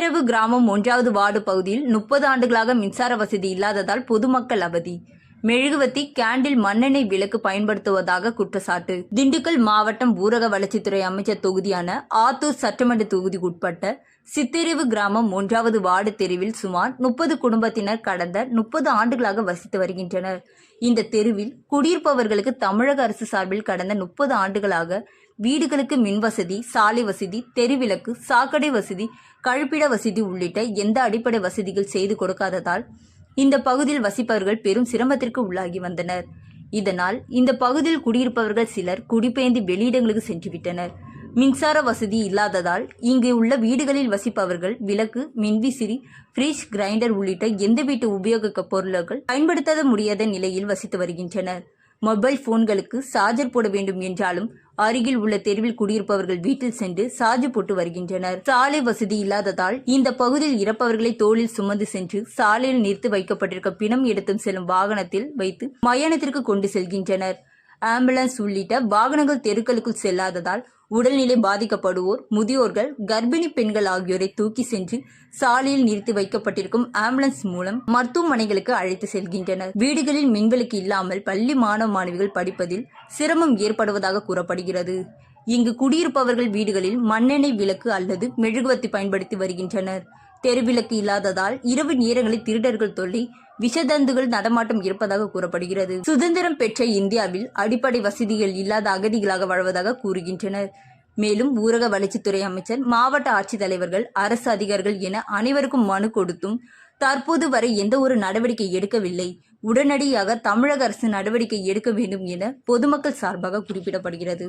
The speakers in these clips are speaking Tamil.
கிராமம் ஒன்றாவது வார்டு பகுதியில் முப்பது ஆண்டுகளாக மின்சார வசதி இல்லாததால் பொதுமக்கள் அவதி. மெழுகுவத்தி கேண்டில் மண்ணெண்ணெய் விளக்கு பயன்படுத்துவதாக குற்றச்சாட்டு. திண்டுக்கல் மாவட்டம் ஊரக வளர்ச்சித்துறை அமைச்சர் தொகுதியான ஆத்தூர் சட்டமன்ற தொகுதிக்குட்பட்ட சித்தெருவு கிராமம் ஒன்றாவது வார்டு தெருவில் சுமார் முப்பது குடும்பத்தினர் கடந்த முப்பது ஆண்டுகளாக வசித்து வருகின்றனர். இந்த தெருவில் குடியிருப்பவர்களுக்கு தமிழக அரசு சார்பில் கடந்த முப்பது ஆண்டுகளாக வீடுகளுக்கு மின் வசதி சாலை வசதி தெருவிளக்கு சாக்கடை வசதி கழிப்பிட வசதி உள்ளிட்ட எந்த அடிப்படை வசதிகள் செய்து கொடுக்காததால் இந்த பகுதியில் வசிப்பவர்கள் பெரும் சிரமத்திற்கு உள்ளாகி வந்தனர். இதனால் இந்த பகுதியில் குடியிருப்பவர்கள் சிலர் குடிபெயர்ந்து வெளியிடங்களுக்கு சென்றுவிட்டனர். மின்சார வசதி இல்லாததால் இங்கு உள்ள வீடுகளில் வசிப்பவர்கள் விளக்கு மின்விசிறி ஃப்ரிட்ஜ் கிரைண்டர் உள்ளிட்ட எந்த வீட்டு உபயோக பொருட்கள் பயன்படுத்த முடியாத நிலையில் வசித்து வருகின்றனர். மொபைல் போன்களுக்கு சார்ஜர் போட வேண்டும் என்றாலும் அருகில் உள்ள தெருவில் குடியிருப்பவர்கள் வீட்டில் சென்று சார்ஜ் போட்டு வருகின்றனர். சாலை வசதி இல்லாததால் இந்த பகுதியில் இறப்பவர்களை தோளில் சுமந்து சென்று சாலையில் நிறுத்தி வைக்கப்பட்டிருக்க பிணம் எடுத்தும் செல்லும் வாகனத்தில் வைத்து மயானத்திற்கு கொண்டு செல்கின்றனர். ஆம்புலன்ஸ் உள்ளிட்ட வாகனங்கள் தெருக்களுக்குள் செல்லாததால் உடல்நிலை பாதிக்கப்படுவோர் முதியோர்கள் கர்ப்பிணி பெண்கள் ஆகியோரை தூக்கி சென்று சாலையில் நிறுத்தி வைக்கப்பட்டிருக்கும் ஆம்புலன்ஸ் மூலம் மருத்துவமனைகளுக்கு அழைத்து செல்கின்றனர். வீடுகளில் மின்விளக்கு இல்லாமல் பள்ளி மாணவ மாணவிகள் படிப்பதில் சிரமம் ஏற்படுவதாக கூறப்படுகிறது. இங்கு குடியிருப்பவர்கள் வீடுகளில் மண்ணெண்ணெய் விளக்கு அல்லது மெழுகுவத்தி பயன்படுத்தி வருகின்றனர். தெருவிளக்கு இல்லாததால் இரவு நேரங்களில் திருடர்கள் தொல்லை விஷதந்துகள் நடமாட்டம் இருப்பதாக கூறப்படுகிறது. சுதந்திரம் பெற்ற இந்தியாவில் அடிப்படை வசதிகள் இல்லாத அகதிகளாக வாழ்வதாக கூறுகின்றனர். மேலும் ஊரக வளர்ச்சித்துறை அமைச்சர் மாவட்ட ஆட்சித்தலைவர்கள் அரசு அதிகாரிகள் என அனைவருக்கும் மனு கொடுத்தும் தற்போது வரை எந்த ஒரு நடவடிக்கை எடுக்கவில்லை. உடனடியாக தமிழக அரசு நடவடிக்கை எடுக்க வேண்டும் என பொதுமக்கள் சார்பாக குறிப்பிடப்படுகிறது.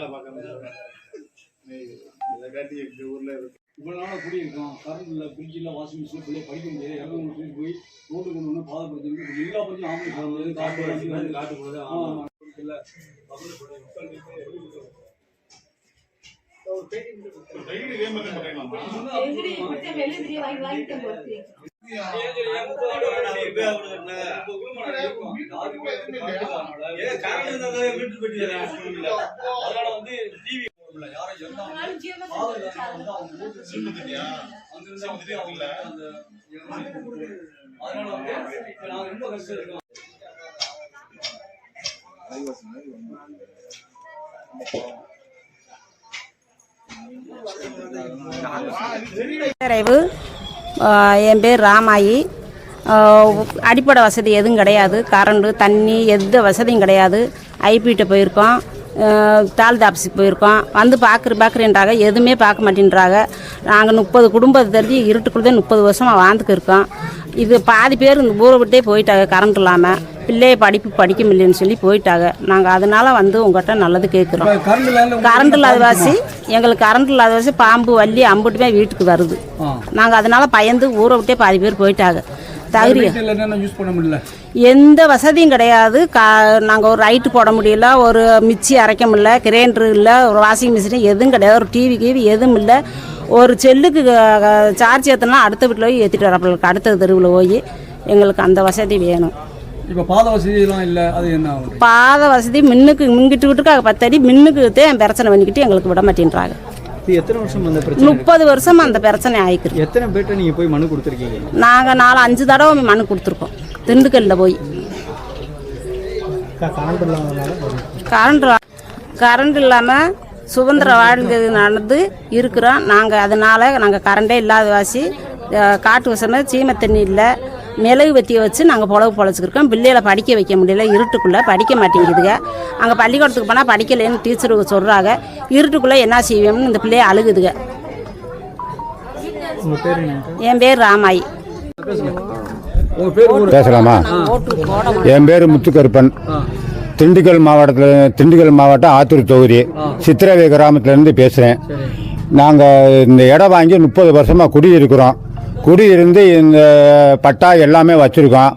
வேலை பார்க்க இதை எங்கள் ஊரில் இருக்கு. இவ்வளோ நாளாக குடியிருக்கோம் கரண்ட் இல்லை ஃப்ரிட்ஜ் இல்லை வாஷிங் மிஷின் பிள்ளை படிக்க முடியாது இறங்க தூக்கி போய் ரோட்டு கொண்டு வந்து பாதப்படுத்தி எல்லா பற்றியும் ஆம்பளை போகிறது காட்டு காட்டு போது ஆமாம் டெய்லி இதே மாதிரி பண்ணலாமா சிம்மு தண்ணியா சிம்மு தண்ணி இருக்குல்ல அதனால வந்து நாங்க ரொம்ப கஷ்டம் இருக்கோம் நிறைவு. என் பேர் ராமாயி. அடிப்படை வசதி எதுவும் கிடையாது. கரண்டு தண்ணி எந்த வசதியும் கிடையாது. ஐபிட்ட போயிருக்கோம். ஆஹ் ஆஃபீஸுக்கு போயிருக்கோம். வந்து பார்க்குற பார்க்குறேன்றாங்க எதுவுமே பார்க்க மாட்டேன்றாங்க. நாங்கள் முப்பது குடும்பத்தை தெரிஞ்சு இருட்டுக்குள்ளே முப்பது வருஷமாக வாழ்ந்துக்கு இருக்கோம் இது பாதி பேர் இந்த ஊரை விட்டே போயிட்டாங்க கரண்ட் இல்லாமல் பிள்ளைய படிப்பு படிக்க முடியலன்னு சொல்லி போயிட்டாங்க. நாங்கள் அதனால வந்து உங்கள்கிட்ட நல்லது கேட்குறோம் கரண்ட் இல்லாத கரண்ட் இல்லாத வாசி எங்களுக்கு கரண்ட் இல்லாத வாசி பாம்பு வள்ளி அம்புட்டுமே வீட்டுக்கு வருது. நாங்கள் அதனால பயந்து ஊரை விட்டே பாதி பேர் போயிட்டாங்க. தகுதி எந்த வசதியும் கிடையாது. கா நாங்கள் ஒரு லைட்டு போட முடியல ஒரு மிக்சி அரைக்க முடியல கிரைண்டர் இல்லை ஒரு வாஷிங் மிஷின் எதுவும் கிடையாது. ஒரு டிவி கீவி எதுவும் இல்லை. ஒரு செல்லுக்கு சார்ஜ் ஏற்றினா அடுத்த வீட்டில் போய் ஏற்றிட்டு வரப்பிள்ளைக்கு அடுத்த தெருவில் போய் எங்களுக்கு அந்த வசதி வேணும். இப்போ பாத வசதியெல்லாம் இல்லை அது என்ன ஆகுது? பாத வசதி மின்னுக்கு மின்கிட்டு விட்டுருக்காங்க பத்தடி மின்னுக்கு தான் பிரச்சனை பண்ணிக்கிட்டு எங்களுக்கு விட மாட்டேன்றாங்க. எத்தனை வருஷம் அந்த பிரச்சனை? முப்பது வருஷம் அந்த பிரச்சனை ஆயிக்கிருக்கு எத்தனை பேர்ட்ட நீங்க போய் மனு கொடுத்துருக்கீங்க? நாங்கள் நாலு அஞ்சு தடவை மனு கொடுத்துருக்கோம். திண்டுக்கல்லில் போய். கரண்ட் கரண்ட் இல்லாமல் சுதந்திர வாழ்ந்து நடந்து இருக்கிறோம். நாங்கள் அதனால் நாங்கள் கரண்டே இல்லாத வாசி காட்டு வசமாக சீமை தண்ணி இல்லை. மிளகு வத்தியை வச்சு நாங்கள் புலவு பொழைச்சிக்கிருக்கோம். பிள்ளைகளை படிக்க வைக்க முடியல. இருட்டுக்குள்ளே படிக்க மாட்டேங்குதுங்க. அங்கே பள்ளிக்கூடத்துக்கு போனால் படிக்கலைன்னு டீச்சருக்கு சொல்கிறாங்க இருட்டுக்குள்ளே என்ன செய்வோம்னு இந்த பிள்ளைய அழுகுதுங்க. என் பேர் ராமாயி. பேசலாமா? என் பேர் முத்துக்கருப்பன். திண்டுக்கல் மாவட்டத்தில் திண்டுக்கல் மாவட்டம் ஆத்தூர் தொகுதி. சித்திரவை கிராமத்துலேருந்து பேசுகிறேன் நாங்கள் இந்த இடம் வாங்கி முப்பது வருஷமாக குடியிருக்கிறோம். குடியிருந்து இந்த பட்டா எல்லாமே வச்சுருக்கோம்.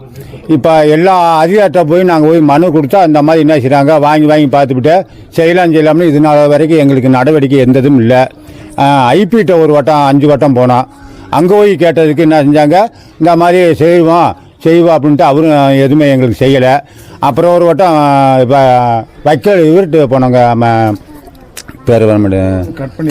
இப்போ எல்லா அதிகாரத்தை போய் நாங்கள் போய் மனு கொடுத்தா அந்த மாதிரி என்ன செய்கிறாங்க வாங்கி வாங்கி பார்த்துக்கிட்டு செய்யலாம் செய்யலாம்னு இது நாள் வரைக்கும் எங்களுக்கு நடவடிக்கை எந்த இதுவும் இல்லை ஐபிட்ட ஒரு வட்டம் அஞ்சு வட்டம் போனோம் அங்கே போய் கேட்டதுக்கு என்ன செஞ்சாங்க? இந்த மாதிரி செய்வோம் செய்வோம் அப்படின்ட்டு அவரும் எதுவுமே எங்களுக்கு செய்யலை. அப்புறம் ஒரு வட்டம் இப்போ வைக்கல் இவர்கிட்ட போனோங்க நம்ம பேர் வர மாட்டேன்